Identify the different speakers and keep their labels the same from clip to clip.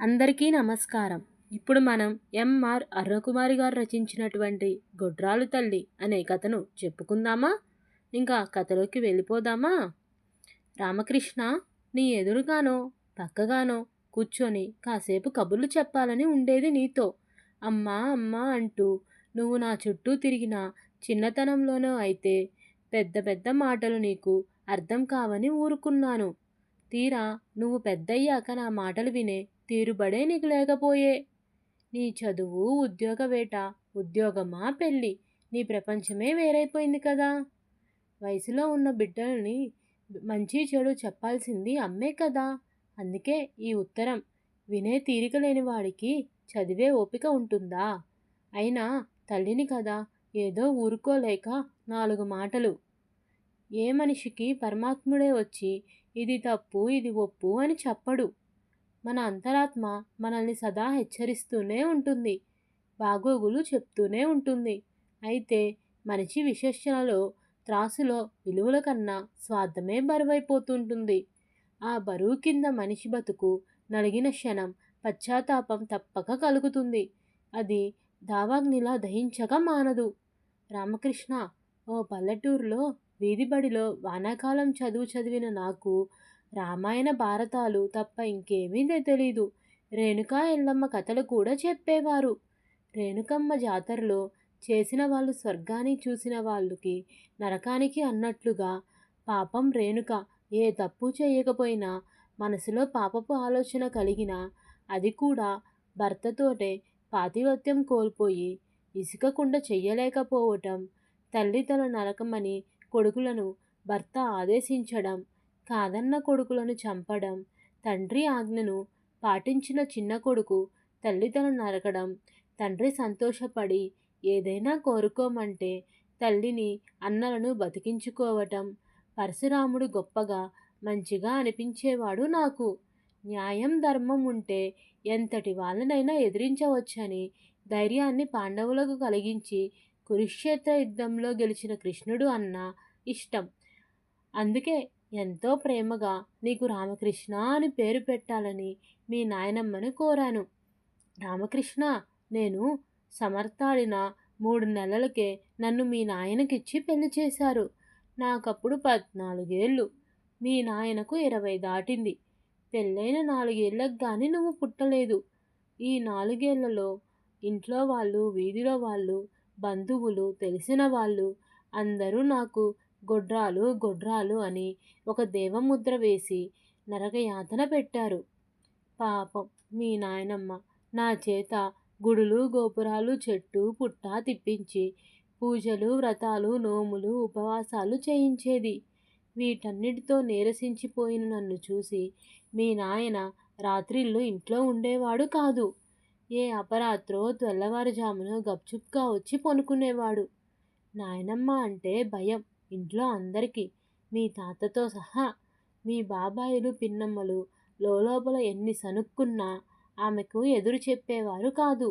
Speaker 1: అందరికీ నమస్కారం. ఇప్పుడు మనం ఎంఆర్ అర్రకుమారి గారు రచించినటువంటి గొడ్రాలు తల్లి అనే కథను చెప్పుకుందామా? ఇంకా కథలోకి వెళ్ళిపోదామా? రామకృష్ణ నీ ఎదురుగానో పక్కగానో కూర్చొని కాసేపు కబుర్లు చెప్పాలని ఉండేది నీతో. అమ్మా అమ్మా అంటూ నువ్వు నా చుట్టూ తిరిగిన చిన్నతనంలోనో అయితే పెద్ద పెద్ద మాటలు నీకు అర్థం కావని ఊరుకున్నాను. తీరా నువ్వు పెద్దయ్యాక నా మాటలు వినే తీరుబడే నీకు లేకపోయే. నీ చదువు ఉద్యోగ వేట ఉద్యోగమా పెళ్ళి నీ ప్రపంచమే వేరైపోయింది కదా. వయసులో ఉన్న బిడ్డల్ని మంచి చెడు చెప్పాల్సింది అమ్మే కదా. అందుకే ఈ ఉత్తరం వినే తీరిక లేని వాడికి చదివే ఓపిక ఉంటుందా? అయినా తల్లిని కదా ఏదో ఊరుకోలేక నాలుగు మాటలు. ఏ మనిషికి పరమాత్ముడే వచ్చి ఇది తప్పు ఇది ఒప్పు అని చెప్పడు. మన అంతరాత్మ మనల్ని సదా హెచ్చరిస్తూనే ఉంటుంది బాగోగులు చెప్తూనే ఉంటుంది. అయితే మనిషి విశేషణలో త్రాసులో విలువల కన్నా స్వార్థమే బరువైపోతుంటుంది. ఆ బరువు కింద మనిషి బతుకు నలిగిన క్షణం పశ్చాత్తాపం తప్పక కలుగుతుంది. అది దావాగ్నిలా దహించక మానదు. రామకృష్ణ ఓ పల్లెటూరులో వీధిబడిలో వానాకాలం చదువు చదివిన నాకు రామాయణ భారతాలు తప్ప ఇంకేమీ తెలీదు. రేణుకా ఎల్లమ్మ కథలు కూడా చెప్పేవారు. రేణుకమ్మ జాతరలో చేసిన వాళ్ళు స్వర్గాన్ని చూసిన వాళ్ళకి నరకానికి అన్నట్లుగా పాపం రేణుక. ఏ తప్పు చేయకపోయినా మనసులో పాపపు ఆలోచన కలిగిన అది కూడా భర్తతోటే పాతివత్యం కోల్పోయి ఇసుకకుండా చెయ్యలేకపోవటం తల్లి తన నరకమని కొడుకులను భర్త ఆదేశించడం కాదన్న కొడుకులను చంపడం తండ్రి ఆజ్ఞను పాటించిన చిన్న కొడుకు తల్లిదండ్రులు నరకడం తండ్రి సంతోషపడి ఏదైనా కోరుకోమంటే తల్లిని అన్నలను బతికించుకోవటం పరశురాముడు గొప్పగా మంచిగా అనిపించేవాడు నాకు. న్యాయం ధర్మం ఉంటే ఎంతటి వాళ్ళనైనా ఎదిరించవచ్చని ధైర్యాన్ని పాండవులకు కలిగించి కురుక్షేత్ర యుద్ధంలో గెలిచిన కృష్ణుడు అన్న ఇష్టం. అందుకే ఎంతో ప్రేమగా నీకు రామకృష్ణ అని పేరు పెట్టాలని మీ నాయనమ్మను కోరాను. రామకృష్ణ నేను సమర్థాడిన మూడు నెలలకే నన్ను మీ నాయనకిచ్చి పెళ్ళి చేశారు. నాకప్పుడు పద్నాలుగేళ్ళు. మీ నాయనకు ఇరవై దాటింది. పెళ్ళైన నాలుగేళ్ళకు కానీ నువ్వు పుట్టలేదు. ఈ నాలుగేళ్ళలో ఇంట్లో వాళ్ళు వీధిలో వాళ్ళు బంధువులు తెలిసిన వాళ్ళు అందరూ నాకు గొడ్రాలు గొడ్రాలు అని ఒక దేవముద్ర వేసి నరకయాతన పెట్టారు. పాపం మీ నాయనమ్మ నా చేత గుడులు గోపురాలు చెట్టు పుట్ట తిప్పించి పూజలు వ్రతాలు నోములు ఉపవాసాలు చేయించేది. వీటన్నిటితో నీరసించిపోయిన నన్ను చూసి మీ నాయన రాత్రిళ్ళు ఇంట్లో ఉండేవాడు కాదు. ఏ అపరాత్రో తెల్లవారుజామున గప్చుప్గా వచ్చి పనుకునేవాడు. నాయనమ్మ అంటే భయం. ఇంట్లో అందరికీ మీ తాతతో సహా మీ బాబాయిలు పిన్నమ్మలు లోపల ఎన్ని సనుక్కున్నా ఆమెకు ఎదురు చెప్పేవారు కాదు.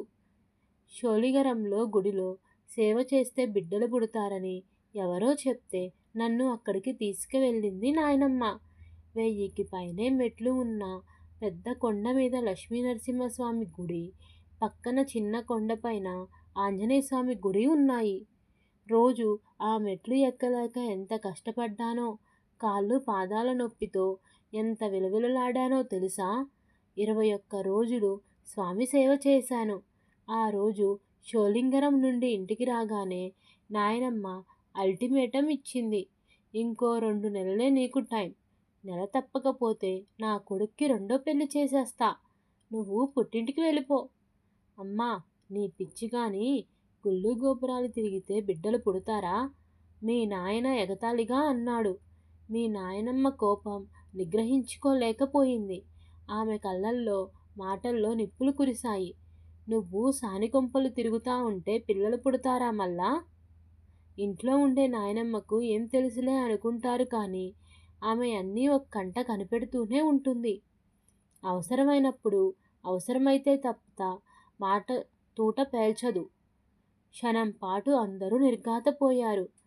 Speaker 1: షోలిగరంలో గుడిలో సేవ చేస్తే బిడ్డలు పుడతారని ఎవరో చెప్తే నన్ను అక్కడికి తీసుకువెళ్ళింది నాయనమ్మ. వెయ్యికి పైనే మెట్లు ఉన్న పెద్ద కొండ మీద లక్ష్మీ నరసింహస్వామి గుడి పక్కన చిన్న కొండపైన ఆంజనేయ స్వామి గుడి ఉన్నాయి. రోజు ఆ మెట్లు ఎక్కలేక ఎంత కష్టపడ్డానో కాళ్ళు పాదాల నొప్పితో ఎంత విలవిలలాడానో తెలుసా? ఇరవై ఒక్క రోజులు స్వామి సేవ చేశాను. ఆ రోజు షోలింగరం నుండి ఇంటికి రాగానే నాయనమ్మ అల్టిమేటం ఇచ్చింది. ఇంకో రెండు నెలలే నీకు టైం. నెల తప్పకపోతే నా కొడుక్కి రెండో పెళ్ళి చేసేస్తా. నువ్వు పుట్టింటికి వెళ్ళిపో. అమ్మా నీ పిచ్చి కానీ గుళ్ళు గోపురాలు తిరిగితే బిడ్డలు పుడతారా? మీ నాయన ఎగతాళిగా అన్నాడు. మీ నాయనమ్మ కోపం నిగ్రహించుకోలేకపోయింది. ఆమె కళ్ళల్లో మాటల్లో నిప్పులు కురిశాయి. నువ్వు సానికొంపలు తిరుగుతా ఉంటే పిల్లలు పుడతారా మళ్ళా ఇంట్లో ఉండే నాయనమ్మకు ఏం తెలుసులే అనుకుంటారు కానీ ఆమె అన్నీ ఒక కంట కనిపెడుతూనే ఉంటుంది. అవసరమైనప్పుడు అవసరమైతే తప్ప మాట తూట పేల్చదు. క్షణం పాటు అందరూ నిర్ఘాతపోయారు.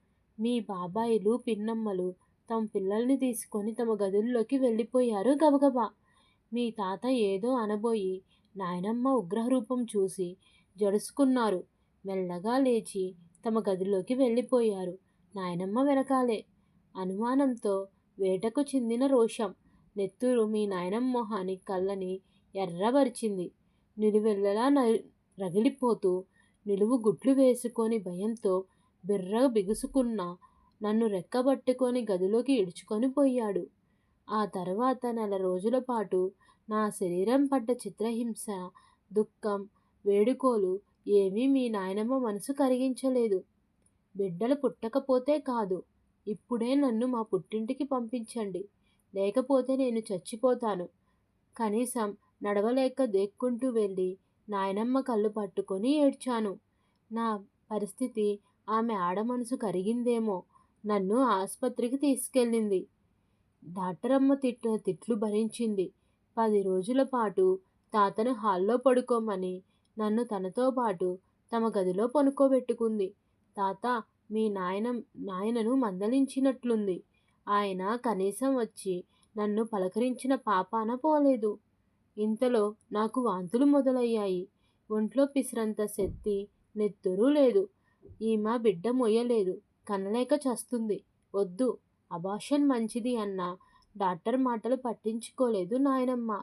Speaker 1: మీ బాబాయిలు పిన్నమ్మలు తమ పిల్లల్ని తీసుకొని తమ గదుల్లోకి వెళ్ళిపోయారు గబగబా. మీ తాత ఏదో అనబోయి నాయనమ్మ ఉగ్రరూపం చూసి జడుసుకున్నారు. మెల్లగా లేచి తమ గదిలోకి వెళ్ళిపోయారు నాయనమ్మ వెనకాలే. అనుమానంతో వేటకు చెందిన రోషం నెత్తురు మీ నాయనమ్మ మొహాని కళ్ళని ఎర్రబరిచింది. నిలువెల్లలా రగిలిపోతూ నిలువు గుడ్లు వేసుకొని భయంతో బిర్ర బిగుసుకున్న నన్ను రెక్కబట్టుకొని గదిలోకి ఇడుచుకొని పోయాడు. ఆ తర్వాత నెల రోజుల పాటు నా శరీరం పడ్డ చిత్రహింస దుఃఖం వేడుకోలు ఏమీ మీ నాయనమ్మ మనసు కరిగించలేదు. బిడ్డలు పుట్టకపోతే కాదు ఇప్పుడే నన్ను మా పుట్టింటికి పంపించండి. లేకపోతే నేను చచ్చిపోతాను. కనీసం నడవలేక దేక్కుంటూ వెళ్ళి నాయనమ్మ కళ్ళు పట్టుకొని ఏడ్చాను. నా పరిస్థితి ఆమె ఆడమనసు కరిగిందేమో. నన్ను ఆసుపత్రికి తీసుకెళ్ళింది. డాక్టర్ అమ్మ తిట్లు భరించింది. పది రోజుల పాటు తాతను హాల్లో పడుకోమని నన్ను తనతో పాటు తమ గదిలో పనుకోబెట్టుకుంది. తాత మీ నాయన నాయనను మందలించినట్లుంది. ఆయన కనీసం వచ్చి నన్ను పలకరించిన పాపాన పోలేదు. ఇంతలో నాకు వాంతులు మొదలయ్యాయి. ఒంట్లో పిసిరంత శక్తి నెత్తురు లేదు. ఈమె బిడ్డ మొయ్యలేదు. కనలేక చస్తుంది. వద్దు. అబాషన్ మంచిది అన్న. డాక్టర్ మాటలు పట్టించుకోలేదు నాయనమ్మ.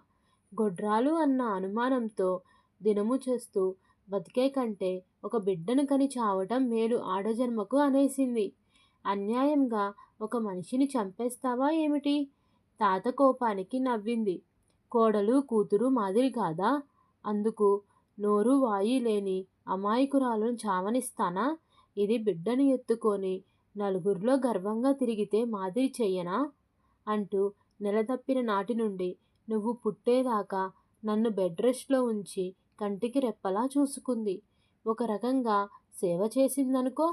Speaker 1: గొడ్రాలు అన్న అనుమానంతో దినము చేస్తూ బతికే కంటే ఒక బిడ్డను కని చావటం మేలు ఆడజన్మకు అనేసింది. అన్యాయంగా ఒక మనిషిని చంపేస్తావా ఏమిటి? తాత కోపానికి నవ్వింది. కోడలు కూతురు మాదిరి కాదా? అందుకు నోరు వాయి లేని అమాయకురాలను చావనిస్తానా? ఇది బిడ్డను ఎత్తుకొని నలుగురిలో గర్వంగా తిరిగితే మాదిరి చెయ్యనా? అంటూ నెలతప్పిన నాటి నుండి నువ్వు పుట్టేదాకా నన్ను బెడ్ రెస్ట్లో ఉంచి కంటికి రెప్పలా చూసుకుంది. ఒక రకంగా సేవ చేసిందనుకో?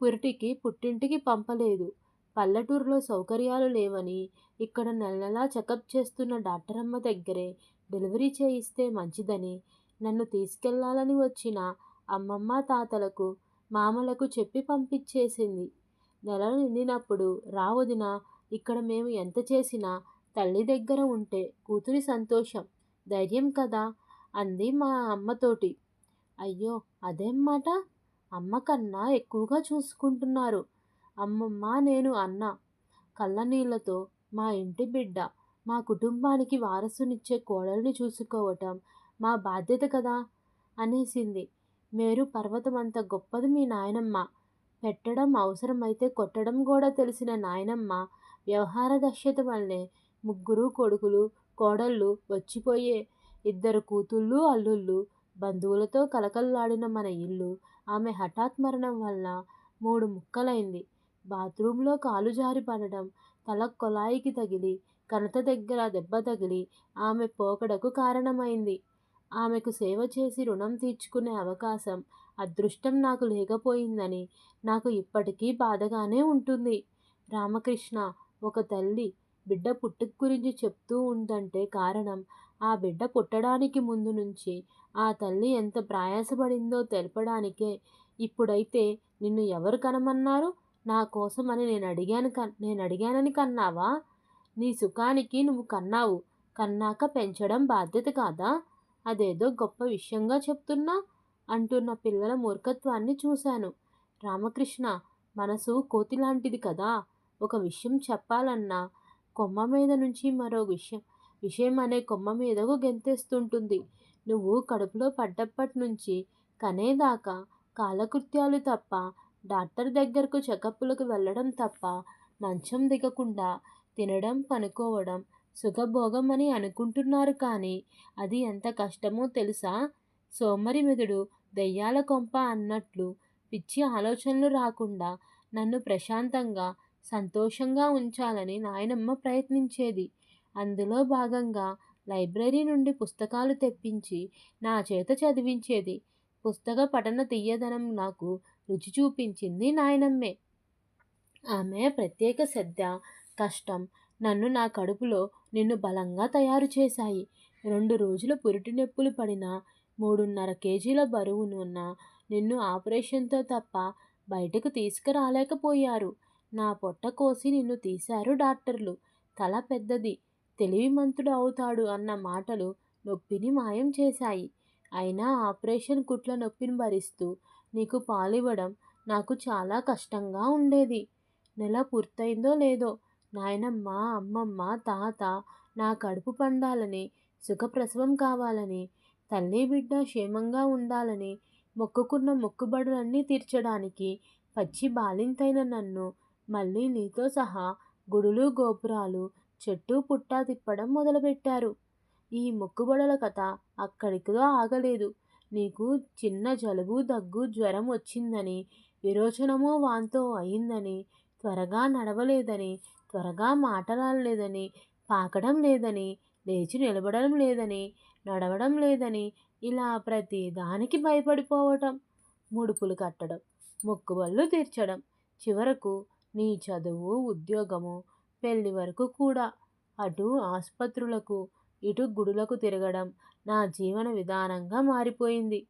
Speaker 1: పురిటికి పుట్టింటికి పంపలేదు. పల్లెటూరులో సౌకర్యాలు లేవని ఇక్కడ నెల నెలా చెకప్ చేస్తున్న డాక్టర్ అమ్మ దగ్గరే డెలివరీ చేయిస్తే మంచిదని నన్ను తీసుకెళ్ళాలని వచ్చిన అమ్మమ్మ తాతలకు మామలకు చెప్పి పంపించేసింది. నెల నిండినప్పుడు రావదిన ఇక్కడ మేము ఎంత చేసినా తల్లి దగ్గర ఉంటే కూతురి సంతోషం ధైర్యం కదా? అంది మా అమ్మతోటి. అయ్యో అదేం మాట అమ్మ కన్నా ఎక్కువగా చూసుకుంటున్నారు. అమ్మమ్మ నేను అన్న. కళ్ళనీళ్ళతో మా ఇంటి బిడ్డ మా కుటుంబానికి వారసునిచ్చే కోడల్ని చూసుకోవటం మా బాధ్యత కదా? అనేసింది. మేరు పర్వతం అంత గొప్పది మీ నాయనమ్మ. పెట్టడం అవసరమైతే కొట్టడం కూడా తెలిసిన నాయనమ్మ వ్యవహార దక్షత వల్లే ముగ్గురు కొడుకులు కోడళ్ళు వచ్చిపోయే ఇద్దరు కూతుళ్ళు అల్లుళ్ళు బంధువులతో కలకల్లాడిన మన ఇల్లు ఆమె హఠాత్ మరణం వల్ల మూడు ముక్కలైంది. బాత్రూంలో కాలు జారి పడడం తల కొలాయికి తగిలి కనత దగ్గర దెబ్బ తగిలి ఆమె పోకడకు కారణమైంది. ఆమెకు సేవ చేసి రుణం తీర్చుకునే అవకాశం అదృష్టం నాకు లేకపోయిందని నాకు ఇప్పటికీ బాధగానే ఉంటుంది. రామకృష్ణ ఒక తల్లి బిడ్డ పుట్టుక గురించి చెప్తూ ఉందంటే కారణం ఆ బిడ్డ పుట్టడానికి ముందు నుంచి ఆ తల్లి ఎంత ప్రయాసపడిందో తెలపడానికే. ఇప్పుడైతే నిన్ను ఎవరు కనమన్నారు? నా అని నేను అడిగాను కన్ నేను అడిగానని కన్నావా? నీ సుఖానికి నువ్వు కన్నావు. కన్నాక పెంచడం బాధ్యత కాదా? అదేదో గొప్ప విషయంగా చెప్తున్నా అంటున్న పిల్లల మూర్ఖత్వాన్ని చూశాను. రామకృష్ణ మనసు కోతిలాంటిది కదా ఒక విషయం చెప్పాలన్నా కొమ్మ మీద నుంచి మరో విషయం విషయం అనే కొమ్మ మీదకు గెంతేస్తుంటుంది. నువ్వు కడుపులో పడ్డప్పటి నుంచి కనేదాకా కాలకృత్యాలు తప్ప డాక్టర్ దగ్గరకు చెకప్పులకు వెళ్ళడం తప్ప మంచం దిగకుండా తినడం పనుకోవడం సుఖభోగం అని అనుకుంటున్నారు కానీ అది ఎంత కష్టమో తెలుసా? సోమరి మెదుడు దెయ్యాల కొంప అన్నట్లు పిచ్చి ఆలోచనలు రాకుండా నన్ను ప్రశాంతంగా సంతోషంగా ఉంచాలని నాయనమ్మ ప్రయత్నించేది. అందులో భాగంగా లైబ్రరీ నుండి పుస్తకాలు తెప్పించి నా చేత చదివించేది. పుస్తక పఠన తీయదనం నాకు రుచి చూపించింది నాయనమ్మే. ఆమె ప్రత్యేక శ్రద్ధ కష్టం నన్ను నా కడుపులో నిన్ను బలంగా తయారు చేశాయి. రెండు రోజులు పురిటి నొప్పులు పడిన మూడున్నర కేజీల బరువునున్న నిన్ను ఆపరేషన్తో తప్ప బయటకు తీసుకురాలేకపోయారు. నా పొట్ట కోసి నిన్ను తీశారు డాక్టర్లు. తల పెద్దది తెలివిమంతుడు అవుతాడు అన్న మాటలు నొప్పిని మాయం చేశాయి. అయినా ఆపరేషన్ కుట్ల నొప్పిని భరిస్తూ నీకు పాలివ్వడం నాకు చాలా కష్టంగా ఉండేది. నెల పూర్తయిందో లేదో నాయనమ్మ అమ్మమ్మ తాత నా కడుపు పండాలని సుఖప్రసవం కావాలని తల్లి బిడ్డ క్షేమంగా ఉండాలని మొక్కుకున్న మొక్కుబడులన్నీ తీర్చడానికి పచ్చి బాలింతైన నన్ను మళ్ళీ నీతో సహా గుడులు గోపురాలు చెట్టు పుట్ట తిప్పడం మొదలుపెట్టారు. ఈ మొక్కుబడుల కథ అక్కడికిదో ఆగలేదు. నీకు చిన్న జలుబు దగ్గు జ్వరం వచ్చిందని విరోచనమో వాంతో అయిందని త్వరగా నడవలేదని త్వరగా మాటలాడలేదని పాకడం లేదని లేచి నిలబడడం లేదని నడవడం లేదని ఇలా ప్రతి దానికి భయపడిపోవటం ముడుపులు కట్టడం మొక్కుబళ్ళు తీర్చడం చివరకు నీ చదువు ఉద్యోగము పెళ్ళి వరకు కూడా అటు ఆసుపత్రులకు ఇటు గుడులకు తిరగడం నా జీవన విధానంగా మారిపోయింది.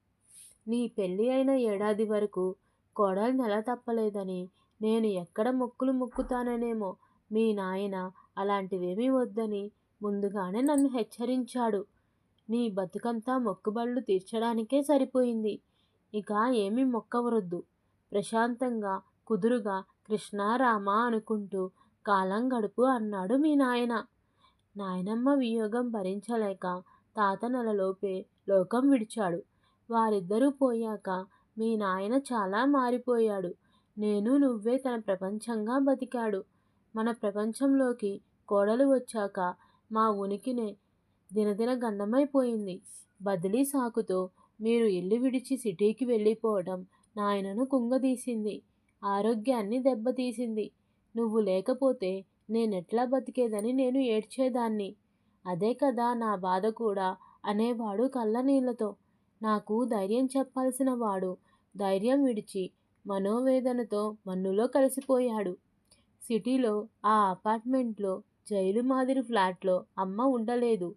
Speaker 1: నీ పెళ్ళి అయిన ఏడాది వరకు కోడలు నెల తప్పలేదని నేను ఎక్కడ మొక్కులు మొక్కుతాననేమో మీ నాయన అలాంటివేమీ వద్దని ముందుగానే నన్ను హెచ్చరించాడు. నీ బతుకంతా మొక్కుబళ్ళు తీర్చడానికే సరిపోయింది. ఇక ఏమీ మొక్కవరొద్దు. ప్రశాంతంగా కుదురుగా కృష్ణారామ అనుకుంటూ కాలం గడుపు అన్నాడు మీ నాయన. నాయనమ్మ వియోగం భరించలేక తాత నెలలోపే లోకం విడిచాడు. వారిద్దరూ పోయాక మీ నాయన చాలా మారిపోయాడు. నేను నువ్వే తన ప్రపంచంగా బతికాడు. మన ప్రపంచంలోకి కోడలు వచ్చాక మా ఉనికినే దినదిన గండమైపోయింది బదిలీ సాకుతో మీరు ఇల్లు విడిచి సిటీకి వెళ్ళిపోవడం నాయనను కుంగదీసింది. ఆరోగ్యాన్ని దెబ్బతీసింది. నువ్వు లేకపోతే నేనెట్లా బతికేదని నేను ఏడ్చేదాన్ని. అదే కదా నా బాధ కూడా అనేవాడు కళ్ళనీళ్ళతో నాకు ధైర్యం చెప్పాల్సిన వాడు ధైర్యం విడిచి మనోవేదనతో మన్నులో కలిసిపోయాడు. సిటీలో ఆ అపార్ట్మెంట్లో జైలు మాదిరి ఫ్లాట్లో అమ్మ ఉండలేదు.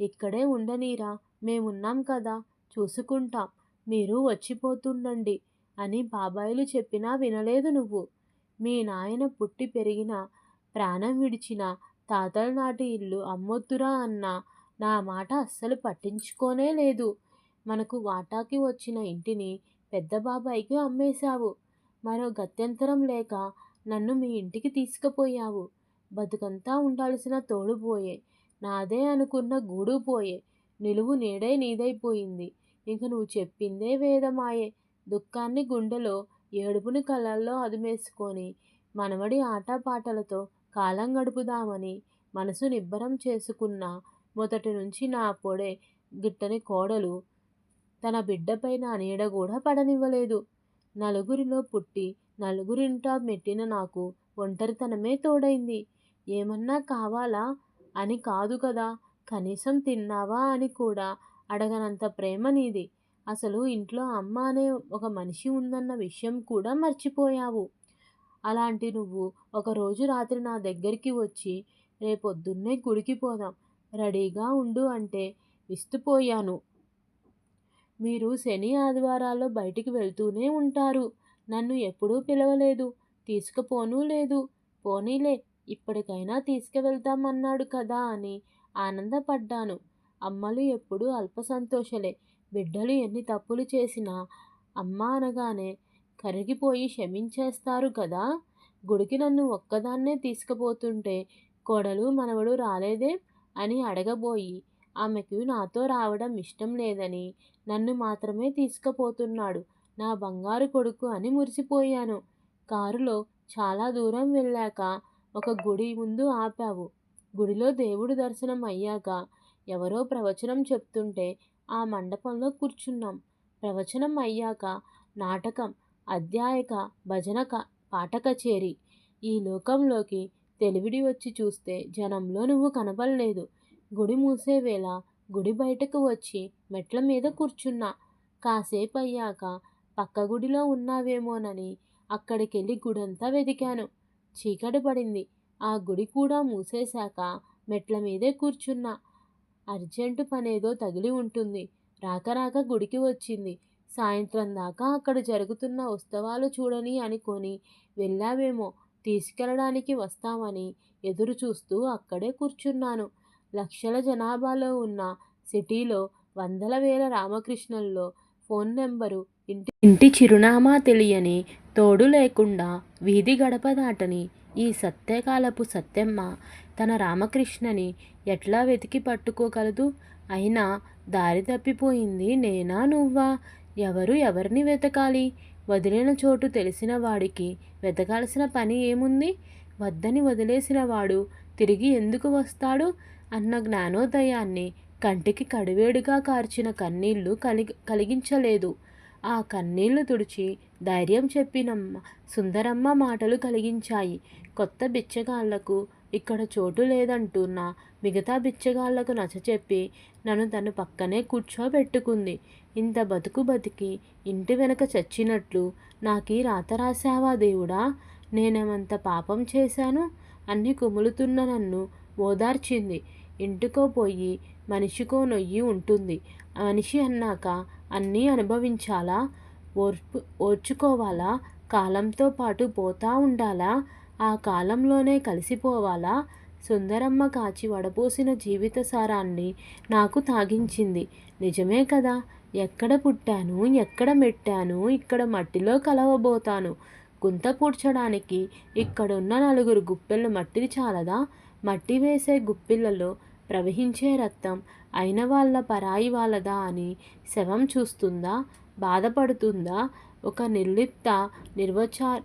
Speaker 1: ఇక్కడే ఉండనీరా మేమున్నాం కదా చూసుకుంటాం మీరు వచ్చిపోతుండండి అని బాబాయిలు చెప్పినా వినలేదు నువ్వు. మీ నాయన పుట్టి పెరిగిన ప్రాణం విడిచిన తాతల నాటి ఇల్లు అమ్మొద్దురా అన్న నా మాట అస్సలు పట్టించుకోనే లేదు. మనకు వాటాకి వచ్చిన ఇంటిని పెద్ద బాబాయికి అమ్మేశావు. మరో గత్యంతరం లేక నన్ను మీ ఇంటికి తీసుకుపోయావు. బతుకంతా ఉండాల్సిన తోడు పోయే. నాదే అనుకున్న గూడు పోయే. నిలువు నీడే నీదైపోయింది. ఇంక నువ్వు చెప్పిందే వేదమాయే. దుఃఖాన్ని గుండెలో ఏడుపుని కళ్ళల్లో అదుమేసుకొని మనవడి ఆటపాటలతో కాలం గడుపుదామని మనసు నిబ్బరం చేసుకున్న మొదటి నుంచి నా పొడే గిట్టని కోడలు తన బిడ్డపై నా నీడ కూడా పడనివ్వలేదు. నలుగురిలో పుట్టి నలుగురింటా మెట్టిన నాకు ఒంటరితనమే తోడైంది. ఏమన్నా కావాలా? అని కాదు కదా కనీసం తిన్నావా అని కూడా అడగనంత ప్రేమ నీది. అసలు ఇంట్లో అమ్మ అనే ఒక మనిషి ఉందన్న విషయం కూడా మర్చిపోయావు. అలాంటి నువ్వు ఒకరోజు రాత్రి నా దగ్గరికి వచ్చి రేపొద్దున్నే గుడికి పోదాం రెడీగా ఉండు అంటే విస్తుపోయాను. మీరు శని ఆదివారాల్లో బయటికి వెళ్తూనే ఉంటారు. నన్ను ఎప్పుడూ పిలవలేదు. తీసుకుపోనూ లేదు. పోనీలే ఇప్పటికైనా తీసుకువెళ్తామన్నాడు కదా అని ఆనందపడ్డాను. అమ్మలు ఎప్పుడూ అల్ప సంతోషలే బిడ్డలు ఎన్ని తప్పులు చేసినా అమ్మ అనగానే కరిగిపోయి క్షమించేస్తారు కదా. గుడికి నన్ను ఒక్కదాన్నే తీసుకుపోతుంటే కోడలు మనవడు రాలేదే అని అడగబోయి ఆమెకు నాతో రావడం ఇష్టం లేదని నన్ను మాత్రమే తీసుకుపోతున్నాడు. నా బంగారు కొడుకు అని మురిసిపోయాను. కారులో చాలా దూరం వెళ్ళాక ఒక గుడి ముందు ఆపావు. గుడిలో దేవుడు దర్శనం అయ్యాక ఎవరో ప్రవచనం చెప్తుంటే ఆ మండపంలో కూర్చున్నాం. ప్రవచనం అయ్యాక నాటకం అధ్యాయక భజన పాట కచేరి ఈ లోకంలోకి తెలివిడి వచ్చి చూస్తే జనంలో నువ్వు కనబడలేదు గుడి మూసేవేళ గుడి బయటకు వచ్చి మెట్ల మీద కూర్చున్నా. కాసేపు అయ్యాక పక్క గుడిలో ఉన్నావేమోనని అక్కడికెళ్ళి గుడంతా వెతికాను. చీకటి పడింది. ఆ గుడి కూడా మూసేశాక మెట్ల మీదే కూర్చున్నా. అర్జెంటు పనేదో తగిలి ఉంటుంది. రాక రాక గుడికి వచ్చింది. సాయంత్రం దాకా అక్కడ జరుగుతున్న ఉత్సవాలు చూడని అనుకొని వెళ్ళావేమో. తీసుకెళ్ళడానికి వస్తామని ఎదురు చూస్తూ అక్కడే కూర్చున్నాను. లక్షల జనాభాలో ఉన్న సిటీలో వందల వేల రామకృష్ణల్లో ఫోన్ నెంబరు ఇంటి చిరునామా తెలియని తోడు లేకుండా వీధి గడప దాటని ఈ సత్యకాలపు సత్యమ్మ తన రామకృష్ణని ఎట్లా వెతికి పట్టుకోగలదు? అయినా దారి తప్పిపోయింది నేనా నువ్వా? ఎవరు ఎవరిని వెతకాలి? వదిలిన చోటు తెలిసిన వాడికి వెతకాల్సిన పని ఏముంది? వద్దని వదిలేసిన వాడు తిరిగి ఎందుకు వస్తాడు? అన్న జ్ఞానోదయాన్ని కంటికి కడివేడుగా కార్చిన కన్నీళ్ళు కలిగి కలిగించలేదు. ఆ కన్నీళ్ళు తుడిచి ధైర్యం చెప్పినమ్మ సుందరమ్మ మాటలు కలిగించాయి. కొత్త బిచ్చగాళ్ళకు ఇక్కడ చోటు లేదంటున్నా మిగతా బిచ్చగాళ్ళకు నచ్చచెప్పి నన్ను తను పక్కనే కూర్చోబెట్టుకుంది. ఇంత బతుకు బతికి ఇంటి వెనక చచ్చినట్లు నాకు ఈ రాత రాశావా దేవుడా? నేనేమంత పాపం చేశాను? అన్ని కుములుతున్న నన్ను ఓదార్చింది. ఇంటికో పోయి మనిషికో నొయ్యి ఉంటుంది. మనిషి అన్నాక అన్నీ అనుభవించాలా? ఓర్పు ఓర్చుకోవాలా? కాలంతో పాటు పోతా ఉండాలా? ఆ కాలంలోనే కలిసిపోవాలా? సుందరమ్మ కాచి వడపోసిన జీవిత సారాన్ని నాకు తాగించింది. నిజమే కదా? ఎక్కడ పుట్టాను? ఎక్కడ మెట్టాను? ఇక్కడ మట్టిలో కలవబోతాను. గుంత పూడ్చడానికి ఇక్కడున్న నలుగురు గుప్పెళ్ళు మట్టిది చాలదా? మట్టి వేసే గుప్పిళ్ళలో ప్రవహించే రక్తం అయిన వాళ్ళ పరాయి వాళ్ళదా అని శవం చూస్తుందా? బాధపడుతుందా? ఒక నిర్లిప్త నిర్వచా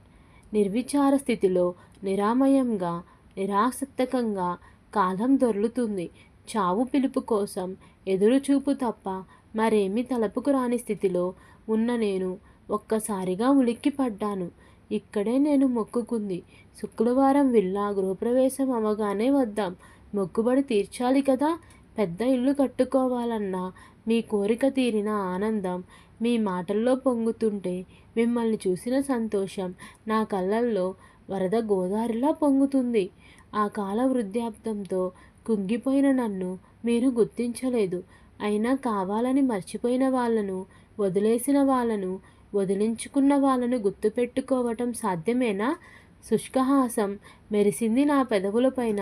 Speaker 1: నిర్విచార స్థితిలో నిరామయంగా నిరాసక్తకంగా కాలం దొర్లుతుంది. చావు పిలుపు కోసం ఎదురుచూపు తప్ప మరేమీ తలపుకు రాని స్థితిలో ఉన్న నేను ఒక్కసారిగా ఉలిక్కిపడ్డాను. ఇక్కడే నేను మొక్కుకుంది. శుక్రవారం విల్లా గృహప్రవేశం అవగానే వద్దాం. మొక్కుబడి తీర్చాలి కదా. పెద్ద ఇల్లు కట్టుకోవాలన్న మీ కోరిక తీరిన ఆనందం మీ మాటల్లో పొంగుతుంటే మిమ్మల్ని చూసిన సంతోషం నా కళ్ళల్లో వరద గోదావరిలా పొంగుతుంది. ఆ కాల వృద్ధాప్తంతో కుంగిపోయిన నన్ను మీరు గుర్తించలేదు. అయినా కావాలని మర్చిపోయిన వాళ్ళను వదిలేసిన వాళ్ళను వదిలించుకున్న వాళ్ళను గుర్తుపెట్టుకోవటం సాధ్యమేనా? శుష్కహాసం మెరిసింది నా పెదవులపైన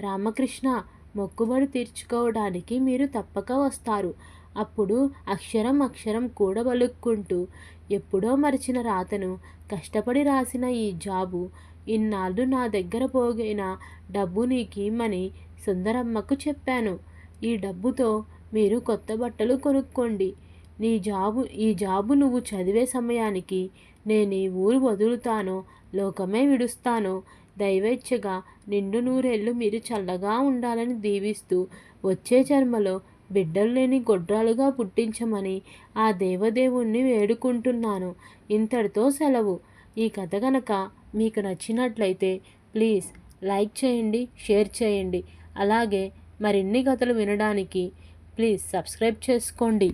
Speaker 1: రామకృష్ణ మొక్కుబడి తీర్చుకోవడానికి మీరు తప్పక వస్తారు. అప్పుడు అక్షరం అక్షరం కూడబలుక్కుంటూ ఎప్పుడో మరిచిన రాతను కష్టపడి రాసిన ఈ జాబు ఇన్నాళ్ళు నా దగ్గర పోగిన డబ్బు నీకిమ్మని సుందరమ్మకు చెప్పాను. ఈ డబ్బుతో మీరు కొత్త బట్టలు కొనుక్కోండి. నీ జాబు ఈ జాబు నువ్వు చదివే సమయానికి నేను ఈ ఊరు వదులుతానో లోకమే విడుస్తానో. దైవేచ్ఛగా నిండు నూరేళ్ళు మీరు చల్లగా ఉండాలని దీవిస్తూ వచ్చే జన్మలో బిడ్డలు లేని గొడ్రాలుగా పుట్టించమని ఆ దేవదేవుణ్ణి వేడుకుంటున్నాను. ఇంతటితో సెలవు. ఈ కథ గనక మీకు నచ్చినట్లయితే ప్లీజ్ లైక్ చేయండి షేర్ చేయండి. అలాగే మరిన్ని కథలు వినడానికి ప్లీజ్ సబ్స్క్రైబ్ చేసుకోండి.